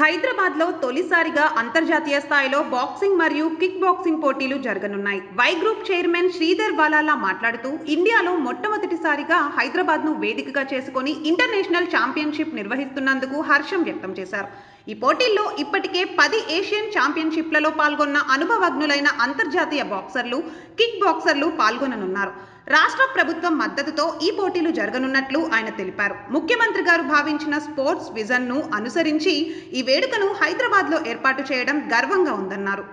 హైదరాబాద్లో తొలిసారిగా అంతర్జాతీయ స్థాయిలో బాక్సింగ్ మరియు కిక్ బాక్సింగ్ పోటీలు జరగనున్నాయి. వై గ్రూప్ చైర్మన్ శ్రీధర్ బాలాలా మాట్లాడుతూ ఇండియాలో మొట్టమొదటిసారిగా హైదరాబాద్ను వేదికగా చేసుకొని ఇంటర్నేషనల్ ఛాంపియన్షిప్ నిర్వహిస్తున్నందుకు హర్షం వ్యక్తం చేశారు. ఈ పోటీల్లో ఇప్పటికే పది ఏషియన్ ఛాంపియన్షిప్లలో పాల్గొన్న అనుభవజ్ఞులైన అంతర్జాతీయ బాక్సర్లు కిక్ బాక్సర్లు పాల్గొననున్నారు. రాష్ట్ర ప్రభుత్వం మద్దతుతో ఈ పోటీలు జరగనున్నట్లు ఆయన తెలిపారు. ముఖ్యమంత్రి గారు భావించిన స్పోర్ట్స్ విజన్ను అనుసరించి ఈ వేడుకను హైదరాబాద్లో ఏర్పాటు చేయడం గర్వంగా ఉందన్నారు.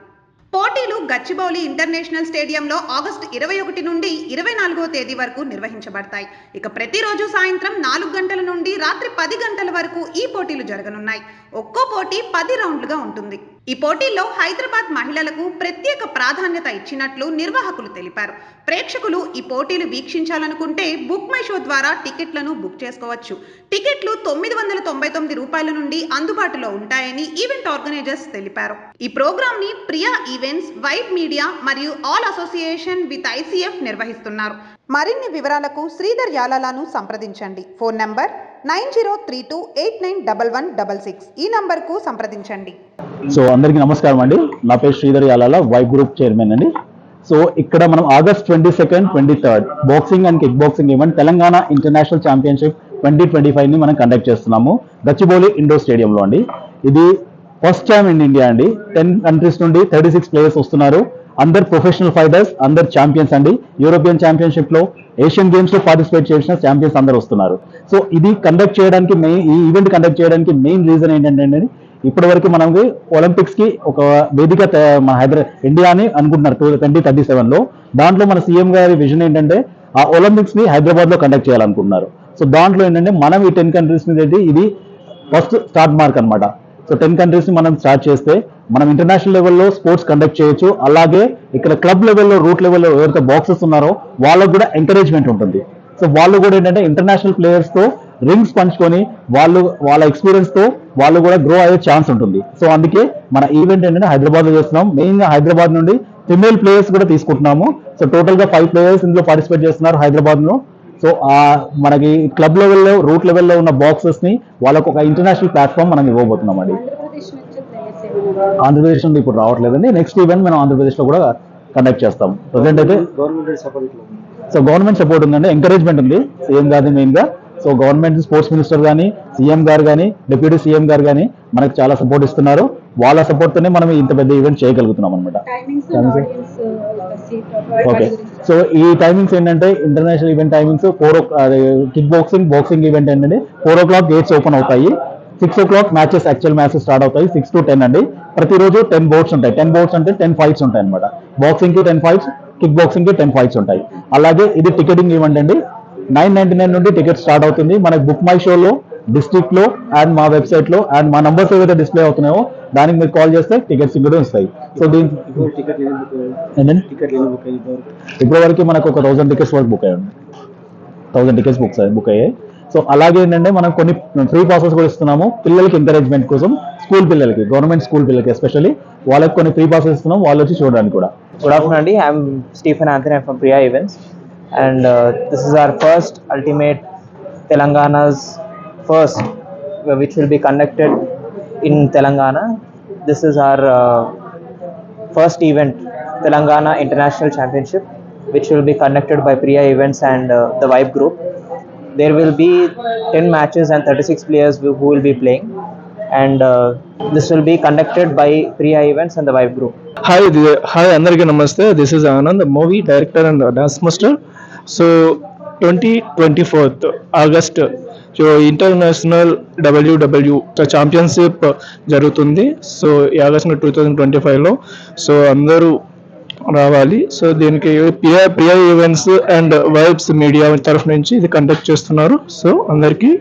పోటీలు గచ్చిబౌలి ఇంటర్నేషనల్ స్టేడియంలో ఆగస్టు ఇరవై ఒకటి నుండి ఇరవై నాలుగో తేదీ వరకు నిర్వహించబడతాయి. ఇక ప్రతిరోజు సాయంత్రం నాలుగు గంటల నుండి రాత్రి పది గంటల వరకు ఈ పోటీలు జరగనున్నాయి. ఒక్కో పోటీ పది రౌండ్లుగా ఉంటుంది. ఈ పోటీల్లో హైదరాబాద్ మహిళలకు ప్రత్యేక ప్రాధాన్యత ఇచ్చినట్లు నిర్వాహకులు తెలిపారు. ప్రేక్షకులు ఈ పోటీలు వీక్షించాలనుకుంటే బుక్ మై షో ద్వారా టికెట్లను బుక్ చేసుకోవచ్చు. టికెట్లు తొమ్మిది వందల తొంభై తొమ్మిది రూపాయల నుండి అందుబాటులో ఉంటాయని ఈవెంట్ ఆర్గనైజర్స్ తెలిపారు. ఈ ప్రోగ్రామ్ని ప్రియా ఈవెంట్స్ వైబ్ మీడియా మరియు ఆల్ అసోసియేషన్ విత్ ఐసీఎఫ్ నిర్వహిస్తున్నారు. మరిన్ని వివరాలకు శ్రీధర్ యాలాలను సంప్రదించండి. Phone number nine zero three two eight nine double one double six ఈ నంబర్కు సంప్రదించండి. సో అందరికీ నమస్కారం అండి. నా పేరు Sridhar Yalala Y group chairman అండి. సో ఇక్కడ మనం August twenty second twenty third boxing and kick boxing event Telangana international championship twenty twenty ఫైవ్ని మనం కండక్ట్ చేస్తున్నాము. గచ్చిబౌలి ఇండోర్ స్టేడియంలో అండి. ఇది ఫస్ట్ టైం ఇన్ ఇండియా అండి. టెన్ కంట్రీస్ నుండి థర్టీ సిక్స్ ప్లేయర్స్ వస్తున్నారు. అందరు ప్రొఫెషనల్ ఫైటర్స్ అందరు ఛాంపియన్స్ అండి. యూరోపియన్ ఛాంపియన్షిప్లో ఏషియన్ గేమ్స్లో పార్టిసిపేట్ చేసిన ఛాంపియన్స్ అందరు వస్తున్నారు. సో ఇది కండక్ట్ చేయడానికి మెయిన్ ఈ ఈవెంట్ కండక్ట్ చేయడానికి మెయిన్ రీజన్ ఏంటంటే ఇప్పటి వరకు మనకి ఒలింపిక్స్కి ఒక వేదిక మన హైదరాబాద్ ఇండియా అని అనుకుంటున్నారు టూ ట్వంటీ థర్టీ సెవెన్లో. దాంట్లో మన సీఎం గారి విజన్ ఏంటంటే ఆ ఒలింపిక్స్ని హైదరాబాద్లో కండక్ట్ చేయాలనుకుంటున్నారు. సో దాంట్లో ఏంటంటే మనం ఈ టెన్ కంట్రీస్ మీద ఇది ఫస్ట్ స్టార్ట్ మార్క్ అన్నమాట. సో టెన్ కంట్రీస్ మనం స్టార్ట్ చేస్తే మనం ఇంటర్నేషనల్ లెవెల్లో స్పోర్ట్స్ కండక్ట్ చేయొచ్చు. అలాగే ఇక్కడ క్లబ్ లెవెల్లో రూట్ లెవెల్లో ఎవరైతే బాక్సెస్ ఉన్నారో వాళ్ళకు కూడా ఎంకరేజ్మెంట్ ఉంటుంది. సో వాళ్ళు కూడా ఏంటంటే ఇంటర్నేషనల్ ప్లేయర్స్తో రింగ్స్ పంచుకొని వాళ్ళు వాళ్ళ ఎక్స్పీరియన్స్తో వాళ్ళు కూడా గ్రో అయ్యే ఛాన్స్ ఉంటుంది. సో అందుకే మన ఈవెంట్ ఏంటంటే హైదరాబాద్లో చేస్తున్నాం. మెయిన్గా హైదరాబాద్ నుండి ఫిమేల్ ప్లేయర్స్ కూడా తీసుకుంటున్నాము. సో టోటల్గా ఫైవ్ ప్లేయర్స్ ఇందులో పార్టిసిపేట్ చేస్తున్నారు హైదరాబాద్లో. సో ఆ మనకి క్లబ్ లెవెల్లో రూట్ లెవెల్లో ఉన్న బాక్సెస్ని వాళ్ళకు ఒక ఇంటర్నేషనల్ ప్లాట్ఫామ్ మనం ఇవ్వబోతున్నాం అండి. ఆంధ్రప్రదేశ్ నుండి ఇప్పుడు రావట్లేదండి. నెక్స్ట్ ఈవెంట్ మనం ఆంధ్రప్రదేశ్లో కూడా కండక్ట్ చేస్తాం. ప్రజెంట్ అయితే government support so government support ఉందండి. ఎంకరేజ్మెంట్ ఉంది. సీఎం గారి మెయిన్గా. సో గవర్నమెంట్ స్పోర్ట్స్ మినిస్టర్ కానీ సీఎం గారు కానీ డిప్యూటీ సీఎం గారు కానీ మనకు చాలా సపోర్ట్ ఇస్తున్నారు. వాళ్ళ సపోర్ట్ తోనే మనం ఇంత పెద్ద ఈవెంట్ చేయగలుగుతున్నాం అనమాట ఓకే సో ఈ టైమింగ్స్ ఏంటంటే international event timings four kick boxing boxing event ఏంటంటే four o'clock gates open అవుతాయి. Six o'clock matches actual matches start అవుతాయి. సిక్స్ టు టెన్ అండి. ప్రతిరోజు టెన్ బోర్డ్స్ ఉంటాయి. టెన్ బోర్డ్స్ అంటే టెన్ ఫైట్స్ ఉంటాయి అనమాట బాక్సింగ్కి టెన్ ఫైట్స్ కిక్ బాక్సింగ్కి టెన్ ఫైట్స్ ఉంటాయి. అలాగే ఇది టికెటింగ్ ఈవెంట్ అండి. నైన్ నైన్టీ నైన్ నుండి టికెట్ స్టార్ట్ అవుతుంది. మనకి బుక్ మై షోలో డిస్ట్రిక్ట్లో అండ్ మా వెబ్సైట్లో అండ్ మా నంబర్స్ ఏవైతే డిస్ప్లే అవుతున్నాయో దానికి మీరు కాల్ చేస్తే టికెట్స్ కూడా వస్తాయి. సో దీని ఇప్పటి వరకు మనకు ఒక థౌసండ్ టికెట్స్ వరకు బుక్ అయ్యాయి థౌసండ్ టికెట్స్ బుక్ బుక్ అయ్యాయి. సో అలాగే ఏంటంటే మనం కొన్ని ఫ్రీ పాసెస్ కూడా ఇస్తున్నాము పిల్లలకి ఎంకరేజ్మెంట్ కోసం స్కూల్ పిల్లలకి గవర్నమెంట్ స్కూల్ పిల్లలకి ఎస్పెషల్లీ వాళ్ళకి కొన్ని ఫ్రీ పాసెస్ ఇస్తున్నాం వాళ్ళు వచ్చి చూడడానికి కూడా. గుడ్ ఆఫ్టర్నూన్ అండి. I'm Stephen Anthony from Priya events and this is our first ultimate Telangana first which will be conducted in Telangana this is our first event Telangana international championship which will be conducted by Priya events and the Vibe group There will be 10 matches and 36 players who who will be playing, and uh, this will be conducted by Priya Events and the Vibe Group. Hi the- hi అందరికీ నమస్తే this is Anand movie director and dance master so twenty twenty fourth August so international WW championship జరుగుతుంది so ఈ August two thousand twenty ఫైవ్లో so అందరూ రావాలి. So దీనికి PI PI events and vibes media తరఫు నుంచి ఇది కండక్ట్ చేస్తున్నారు. సో అందరికీ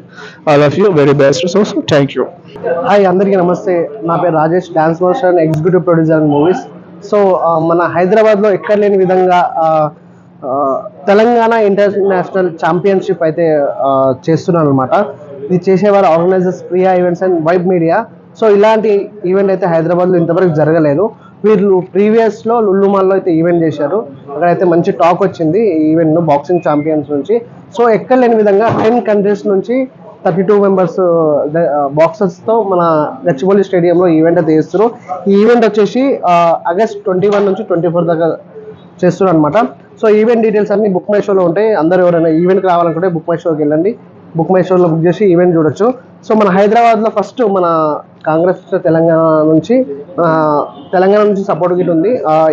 all of you very best so so thank you hi అందరికీ నమస్తే. నా పేరు Rajesh dance master and executive producer and movies so మన హైదరాబాద్లో ఎక్కడ లేని విధంగా తెలంగాణ ఇంటర్నేషనల్ ఛాంపియన్షిప్ అయితే చేస్తున్నాను అనమాట ఇది చేసేవారు organisers Priya events and Vibe media so ఇలాంటి ఈవెంట్ అయితే హైదరాబాద్లో ఇంతవరకు జరగలేదు. వీళ్ళు ప్రీవియస్లో లుల్లుమాల్లో అయితే ఈవెంట్ చేశారు. అక్కడైతే మంచి టాక్ వచ్చింది ఈ ఈవెంట్ బాక్సింగ్ ఛాంపియన్స్ నుంచి. సో ఎక్కడ లేని విధంగా టెన్ కంట్రీస్ నుంచి థర్టీ టూ మెంబర్స్ బాక్సర్స్తో మన గచ్చిబౌలి స్టేడియంలో ఈవెంట్ అయితే చేస్తారు ఈ ఈవెంట్ వచ్చేసి ఆగస్ట్ ట్వంటీ వన్ నుంచి ట్వంటీ ఫోర్ దాకా చేస్తున్నారు అనమాట సో ఈవెంట్ డీటెయిల్స్ అన్ని బుక్ మై షోలో ఉంటాయి. అందరూ ఎవరైనా ఈవెంట్కి రావాలనుకుంటే బుక్ మై షోకి వెళ్ళండి. బుక్ మై షోలో బుక్ చేసి ఈవెంట్ చూడొచ్చు. సో మన హైదరాబాద్లో ఫస్ట్ మన కాంగ్రెస్ తెలంగాణ నుంచి తెలంగాణ నుంచి సపోర్ట్ గిట్ ఉంది.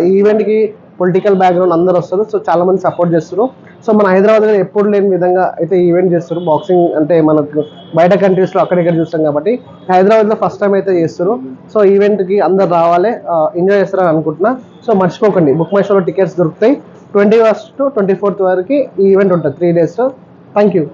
ఈ ఈవెంట్కి పొలిటికల్ బ్యాక్గ్రౌండ్ అందరు వస్తారు. సో చాలా మంది సపోర్ట్ చేస్తారు. సో మన హైదరాబాద్లో ఎప్పుడు లేని విధంగా అయితే ఈవెంట్ చేస్తారు. బాక్సింగ్ అంటే మనకు బయట కంట్రీస్లో అక్కడిక్కడ చూస్తాం కాబట్టి హైదరాబాద్లో ఫస్ట్ టైం అయితే చేస్తారు. సో ఈవెంట్కి అందరు రావాలి. ఎంజాయ్ చేస్తారని అనుకుంటున్నా. సో మర్చిపోకండి. బుక్ మై షోలో టికెట్స్ దొరుకుతాయి. Twenty first to twenty fourth వరకు ఈ ఈవెంట్ ఉంటుంది. Three days. Thank you.